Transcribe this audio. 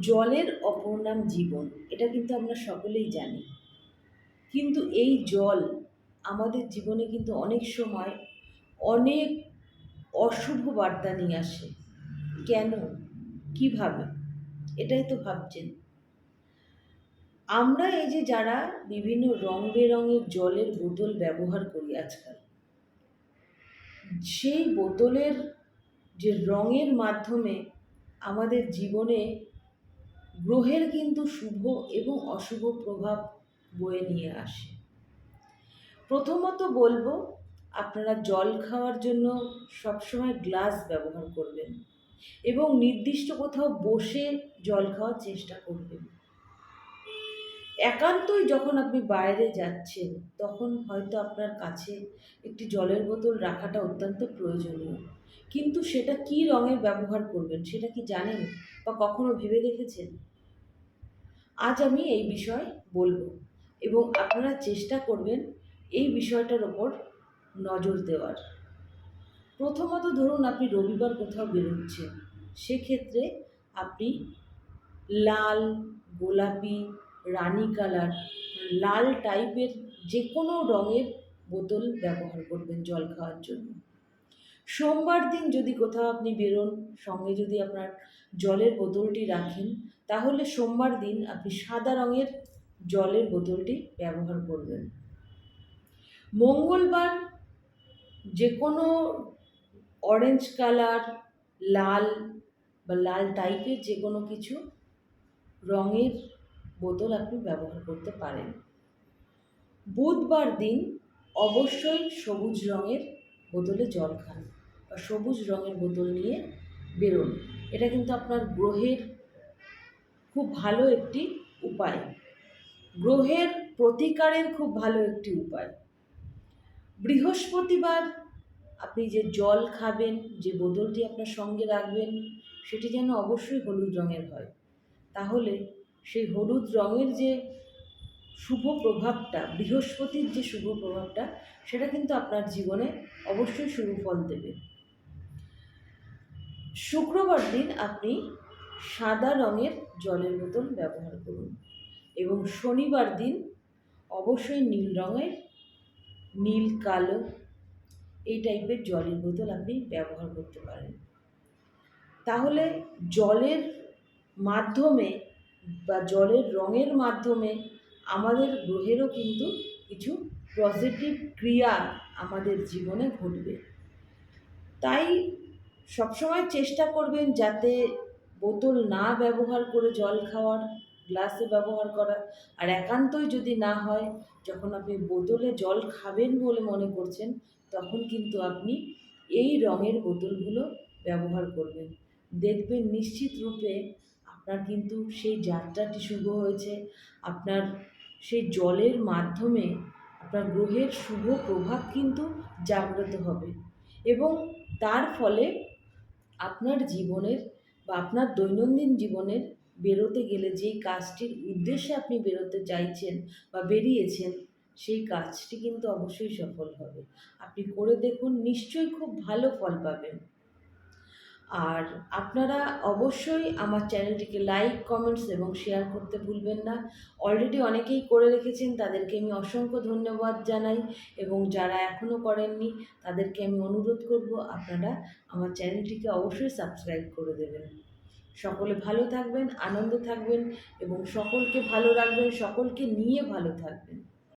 জলের অপর নাম জীবন, এটা কিন্তু আমরা সকলেই জানি। কিন্তু এই জল আমাদের জীবনে কিন্তু অনেক সময় অনেক অশুভ বার্তা নিয়ে আসে। কেন? কীভাবে? এটাই তো ভাবছেন। আমরা এই যে যারা বিভিন্ন রং বেরঙের জলের বোতল ব্যবহার করি আজকাল, সেই বোতলের যে রঙের মাধ্যমে আমাদের জীবনে গ্রহের কিন্তু শুভ এবং অশুভ প্রভাব বয়ে নিয়ে আসে। প্রথমত বলব, আপনারা জল খাওয়ার জন্য সবসময় গ্লাস ব্যবহার করবেন এবং নির্দিষ্ট কোথাও বসে জল খাওয়ার চেষ্টা করবেন। একান্তই যখন আপনি বাইরে যাচ্ছেন, তখন হয়তো আপনার কাছে একটি জলের বোতল রাখাটা অত্যন্ত প্রয়োজনীয়। কিন্তু সেটা কী রঙের ব্যবহার করবেন, সেটা কি জানেন বা কখনো ভেবে দেখেছেন? আজ আমি এই বিষয় বলব এবং আপনারা চেষ্টা করবেন এই বিষয়টার ওপর নজর দেওয়ার। প্রথমত ধরুন আপনি রবিবার কোথাও বেরোচ্ছেন, সেক্ষেত্রে আপনি লাল, গোলাপি, রানি কালার, লাল টাইপের যে কোনো রঙের বোতল ব্যবহার করবেন জল খাওয়ার জন্য। সোমবার দিন যদি কোথাও আপনি বেরোন, সঙ্গে যদি আপনার জলের বোতলটি রাখেন, তাহলে সোমবার দিন আপনি সাদা রঙের জলের বোতলটি ব্যবহার করবেন। মঙ্গলবার যে কোনো অরেঞ্জ কালার লাল বা লাল টাইপের যে কোনো কিছু রঙের বোতল আপনি ব্যবহার করতে পারেন। বুধবার দিন অবশ্যই সবুজ রঙের বোতলে জল খান বা সবুজ রঙের বোতল নিয়ে বেরোন। এটা কিন্তু আপনার গ্রহের খুব ভালো একটি উপায়। গ্রহের প্রতিকারের খুব ভালো একটি উপায়। বৃহস্পতিবার আপনি যে জল খাবেন, যে বোতলটি আপনার সঙ্গে রাখবেন, সেটি যেন অবশ্যই হলুদ রঙের হয়। তাহলে সেই হলুদ রঙের যে শুভ প্রভাবটা, বৃহস্পতির যে শুভ প্রভাবটা, সেটা কিন্তু আপনার জীবনে অবশ্যই শুভ ফল দেবে। শুক্রবার দিন আপনি সাদা রঙের জলের বোতল ব্যবহার করুন এবং শনিবার দিন অবশ্যই নীল রঙের, নীল, কালো এই টাইপের জলের বোতল আপনি ব্যবহার করতে পারেন। তাহলে জলের মাধ্যমে বা জলের রঙের মাধ্যমে আমাদের গ্রহেরও কিন্তু কিছু পজিটিভ ক্রিয়া আমাদের জীবনে ঘটবে। তাই সবসময় চেষ্টা করবেন যাতে বোতল না ব্যবহার করে জল খাওয়ার গ্লাসে ব্যবহার করা আর একান্তই যদি না হয়, যখন আপনি বোতলে জল খাবেন বলে মনে করছেন, তখন কিন্তু আপনি এই রঙের বোতলগুলো ব্যবহার করবেন। দেখবেন নিশ্চিত রূপে আপনার কিন্তু সেই যাত্রাটি শুভ হয়েছে, আপনার সেই জলের মাধ্যমে আপনার গ্রহের শুভ প্রভাব কিন্তু জাগ্রত হবে। এবং তার ফলে আপনার জীবনের বা আপনার দৈনন্দিন জীবনের বেরোতে গেলে যেই কাজটির উদ্দেশ্যে আপনি বেরোতে চাইছেন বা বেরিয়েছেন, সেই কাজটি কিন্তু অবশ্যই সফল হবে। আপনি করে দেখুন, নিশ্চয়ই খুব ভালো ফল পাবেন। আর আপনারা অবশ্যই আমার চ্যানেলটিকে লাইক কমেন্টস এবং শেয়ার করতে ভুলবেন না। অলরেডি অনেকেই করে রেখেছেন, তাদেরকে আমি অসংখ্য ধন্যবাদ জানাই এবং যারা এখনও করেননি, তাদেরকে আমি অনুরোধ করব, আপনারা আমার চ্যানেলটিকে অবশ্যই সাবস্ক্রাইব করে দেবেন। সকলে ভালো থাকবেন, আনন্দ থাকবেন এবং সকলকে ভালো রাখবেন, সকলকে নিয়ে ভালো থাকবেন।